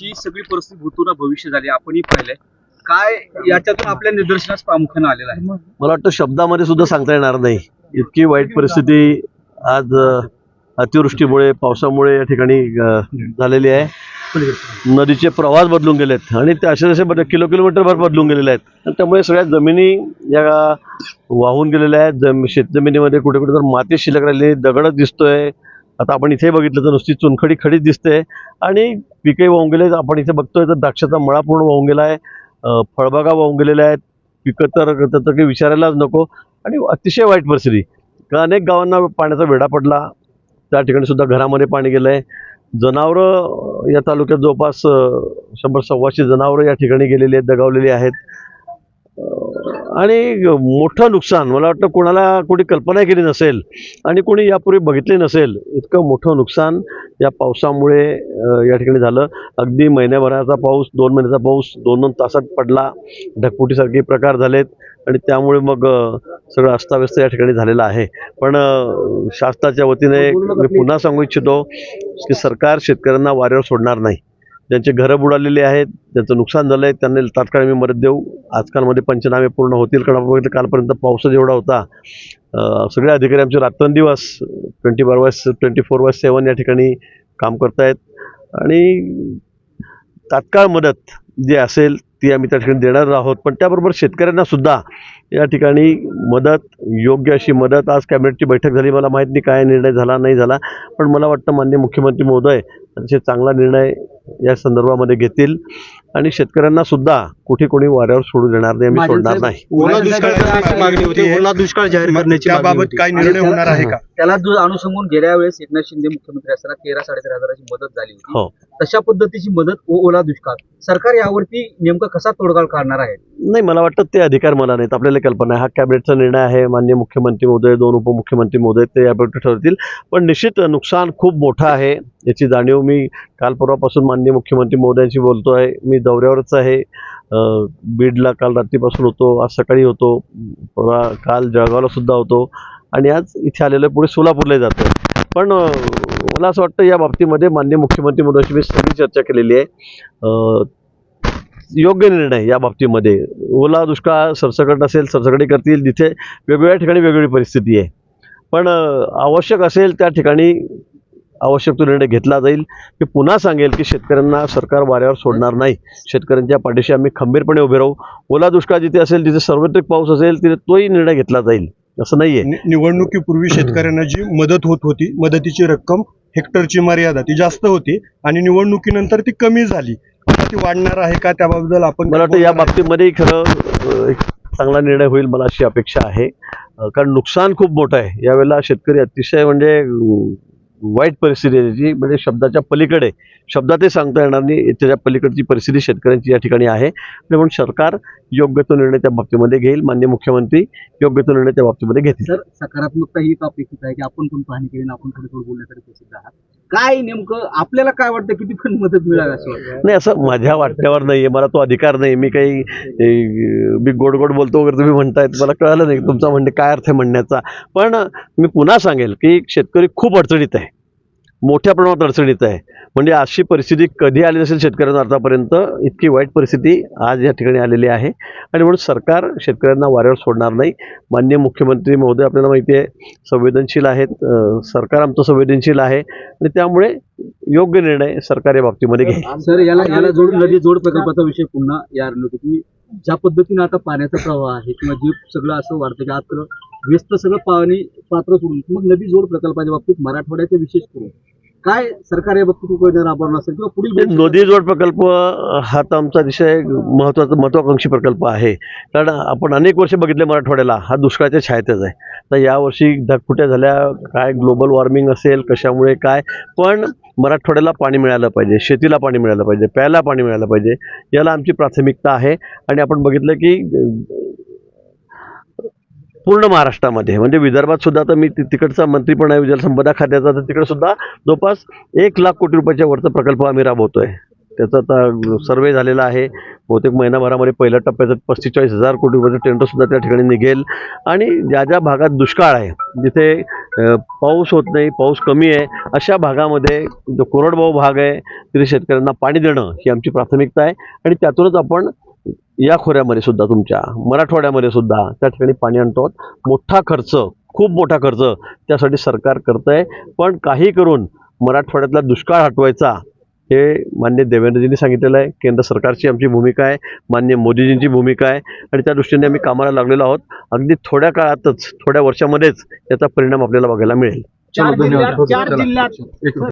ही सगळी परिस्थिती भूतून भविष्य झाली आपणही पाहिलंय. काय याच्यातून आपल्या निदर्शनास प्रामुख्याने आलेला आहे? मला वाटतं शब्दामध्ये सुद्धा सांगता येणार नाही. इतकी वाईट परिस्थिती आज अतिवृष्टीमुळे पावसामुळे या ठिकाणी झालेली आहे. नदीचे प्रवास बदलून गेलेत आणि ते असे जसे किलो किलो किलोमीटरभर बदलून गेलेले आहेत. आणि त्यामुळे सगळ्या जमिनी या वाहून गेलेल्या आहेत. जम शेतजमिनीमध्ये कुठे कुठे तर माती शिल्लक राहिली दगड दिसतोय. आता आपण इथे बघितलं तर नुसती चुनखडी खडीच दिसते. आणि पिके वाहून गेले आपण इथे बघतोय तर द्राक्षाचा मळा पूर्ण वाहून गेला आहे. फळबागा वाहून गेलेल्या आहेत. पिकं तर तर काही विचारायलाच नको. आणि अतिशय वाईट परिस्थिती. कारण अनेक गावांना पाण्याचा वेढा पडला. त्या ठिकाणी सुद्धा घरामध्ये पाणी गेलं आहे जनावरं या तालुक्यात जवळपास शंभर सव्वाशे जनावरं या ठिकाणी गेलेली आहेत दगावलेली आहेत. आणि मोठं नुकसान मला वाटतं कोणाला कोणी कल्पना केली नसेल आणि कोणी यापूर्वी बघितले नसेल इतकं मोठं नुकसान या पावसामुळे या ठिकाणी झालं. अगदी महिन्याभराचा पाऊस दोन महिन्याचा पाऊस दोन दोन तासात पडला. ढगफुटीसारखे प्रकार झालेत आणि त्यामुळे मग सगळं अस्ताव्यस्त या ठिकाणी झालेलं आहे. पण शासनाच्या वतीने मी पुन्हा सांगू इच्छितो की सरकार शेतकऱ्यांना वाऱ्यावर सोडणार नाही. ज्यांचे घरं बुडालेले आहेत ज्यांचं नुकसान झालं आहे त्यांना तात्काळ मी मदत देऊ. आजकालमध्ये पंचनामे पूर्ण होतील. कारण बघितलं कालपर्यंत पाऊसच एवढा होता. सगळे अधिकारी आमचे रात्रंदिवस twenty bar by twenty four by seven या ठिकाणी काम करतायत. आणि तात्काळ मदत जी असेल ती आम्ही त्या ठिकाणी देणार आहोत. पण त्याबरोबर शेतकऱ्यांनासुद्धा या ठिकाणी मदत योग्य अशी मदत. आज कॅबिनेटची बैठक झाली. मला माहीत नाही काय निर्णय झाला नाही झाला. पण मला वाटतं मान्य मुख्यमंत्री महोदय अतिशय चांगला निर्णय या संदर्भामध्ये घेतील. आणि शेतकऱ्यांना सुद्धा कुठे कोणी वाऱ्यावर सोडू देणार नाही आम्ही सोडणार नाही. ओला दुष्काळ करण्याची मागणी होती. ओला दुष्काळ जाहीर करण्याची होती. काय निर्णय होणार आहे का? त्याला जो अनुषंगून गेल्या वेळेस एकनाथ शिंदे मुख्यमंत्री असताना तेरा साडेतेरा हजाराची मदत झाली हो. होती तशा पद्धतीची मदत ओ- ओला दुष्काळ. सरकार यावरती नेमकं कसा तोडगा काढणार आहे? नाही मला वाटतं ते अधिकार मला नाहीत आपल्याला कल्पना आहे हा कॅबिनेटचा निर्णय आहे. मान्य मुख्यमंत्री महोदय दोन उपमुख्यमंत्री महोदय ते याबाबत ठरवतील पण निश्चित नुकसान खूप मोठं आहे. याची जाणीव मी काल परवापासून मान्य मुख्यमंत्री महोदयांशी बोलतो आहे मी दौऱ्यावरच आहे. बीडला काल रात्रीपासून होतो आज सकाळी होतो काल जळगावला सुद्धा होतो आणि आज इथे आलेलं आहे, पुढे सोलापूरला जातो. पण मला असं वाटतं या बाबतीमध्ये मान्य मुख्यमंत्री महोदयांशी मी सगळी चर्चा केलेली आहे. योग्य निर्णय या बाबतीमध्ये. ओला दुष्काळ सरसकट असेल सरसकटी करतील जिथे वेगवेगळ्या ठिकाणी वेगवेगळी परिस्थिती आहे. पण आवश्यक असेल त्या ठिकाणी आवश्यक तो निर्णय घेतला जाईल. मी पुन्हा सांगेल की शेतकऱ्यांना सरकार वाऱ्यावर सोडणार नाही. शेतकऱ्यांच्या पाठीशी आम्ही खंबीरपणे उभे राहू. ओला दुष्काळ जिथे असेल जिथे सार्वत्रिक पाऊस असेल तिथे तोही निर्णय घेतला जाईल. असं नाहीये. नि- निवडणुकीपूर्वी शेतकऱ्यांना जी मदत होत होती मदतीची रक्कम हेक्टरची मर्यादा ती जास्त होती आणि निवडणुकीनंतर ती कमी झाली. ती वाढणार आहे का त्याबद्दल आपण मला वाटतं या बाबतीमध्ये खरं एक चांगला निर्णय होईल मला अशी अपेक्षा आहे. कारण नुकसान खूप मोठं आहे. यावेळेला शेतकरी अतिशय म्हणजे वाईट परिस्थिती आहे त्याची म्हणजे शब्दाच्या पलीकडे. शब्दातही सांगता येणार नाही त्याच्या पलीकडची परिस्थिती शेतकऱ्यांची या ठिकाणी आहे. म्हणून सरकार योग्य तो निर्णय त्या बाबतीमध्ये घेईल मान्य मुख्यमंत्री योग्य तो निर्णय त्या बाबतीमध्ये घेतील. तर सकारात्मकता ही अपेक्षित आहे की आपण पण पाहणी केली आपण थोडं थोडं बोलण्यासाठी प्रसिद्ध आहात? काय नेमकं आपल्याला काय वाटतं किती पण मदत मिळावी असं नाही असं माझ्या वाटण्यावर नाहीये मला तो अधिकार नाही मी काही मी गोड गोड बोलतो वगैरे तुम्ही म्हणतायत मला कळलं नाही तुमचा म्हणणे काय अर्थ आहे म्हणण्याचा. पण मी पुन्हा सांगेल की शेतकरी खूप अडचणीत आहे. मोठ्या प्रमाणात अडचणीत आहे. म्हणजे अशी परिस्थिती कधी आली नसेल शेतकऱ्यांना आतापर्यंत इतकी वाईट परिस्थिती आज या ठिकाणी आलेली आहे. आणि म्हणून सरकार शेतकऱ्यांना वाऱ्यावर सोडणार नाही. मान्य मुख्यमंत्री महोदय आपल्याला माहिती आहे संवेदनशील आहेत. सरकार आमचं संवेदनशील आहे. आणि त्यामुळे योग्य निर्णय सरकार या बाबतीमध्ये घेईल. सर याला याला जोड नदी जोड प्रकल्पाचा विषय पुन्हा या होतो की ज्या पद्धतीने आता पाण्याचा प्रवाह आहे किंवा जे सगळं असं वाढतं की आता व्यस्त सगळं पाणी पात्र सोडून मग नदी जोड प्रकल्पाच्या बाबतीत मराठवाड्याचे विशेष करून काय सरकार या बाबतीत उपाययोजना राबवणार असेल किंवा पुढील म्हणजे नदी जोड प्रकल्प हा तर आमचा अतिशय महत्त्वाचा महत्वाकांक्षी प्रकल्प आहे. कारण आपण अनेक वर्ष बघितले मराठवाड्याला हा दुष्काळाच्या छायेतच आहे. तर यावर्षी ढगफुट्या झाल्या काय ग्लोबल वॉर्मिंग असेल कशामुळे काय पण मराठवाड्याला पाणी मिळालं पाहिजे शेतीला पाणी मिळालं पाहिजे प्यायला पाणी मिळालं पाहिजे याला आमची प्राथमिकता आहे. आणि आपण बघितलं की पूर्ण महाराष्ट्रामध्ये. म्हणजे विदर्भात सुद्धा आता मी तिकडचा मंत्री पण आहे जलसंपदा खात्याचा तर तिकडे सुद्धा जवळपास एक लाख कोटी रुपयाच्या वरचा प्रकल्प आम्ही राबवतोय. त्याचा आता सर्वे झालेला आहे. बहुतेक महिनाभरामध्ये पहिल्या टप्प्याचं पस्तीस चाळीस हजार कोटी रुपयाचं टेंडर सुद्धा त्या ठिकाणी निघेल. आणि ज्या ज्या भागात दुष्काळ आहे जिथे पाऊस होत नाही पाऊस कमी आहे अशा भागामध्ये जो कोरडभाऊ भाग आहे तिथे शेतकऱ्यांना पाणी देणं ही आमची प्राथमिकता आहे. आणि त्यातूनच आपण या खोऱ्यामध्ये सुद्धा तुमच्या मराठवाड्यामध्ये सुद्धा त्या ठिकाणी पाणी आणतो मोठा खर्च खूप मोठा खर्च त्यासाठी सरकार करत आहे पण काही करून मराठवाड्यातला दुष्काळ हटवायचा हे मान्य देवेंद्रजींनी सांगितलेलं आहे. केंद्र सरकारची आमची भूमिका आहे मान्य मोदीजींची भूमिका आहे आणि त्या दृष्टीने आम्ही कामाला लागलेलो आहोत. अगदी थोड्या काळातच थोड्या वर्षामध्येच याचा परिणाम आपल्याला बघायला मिळेल.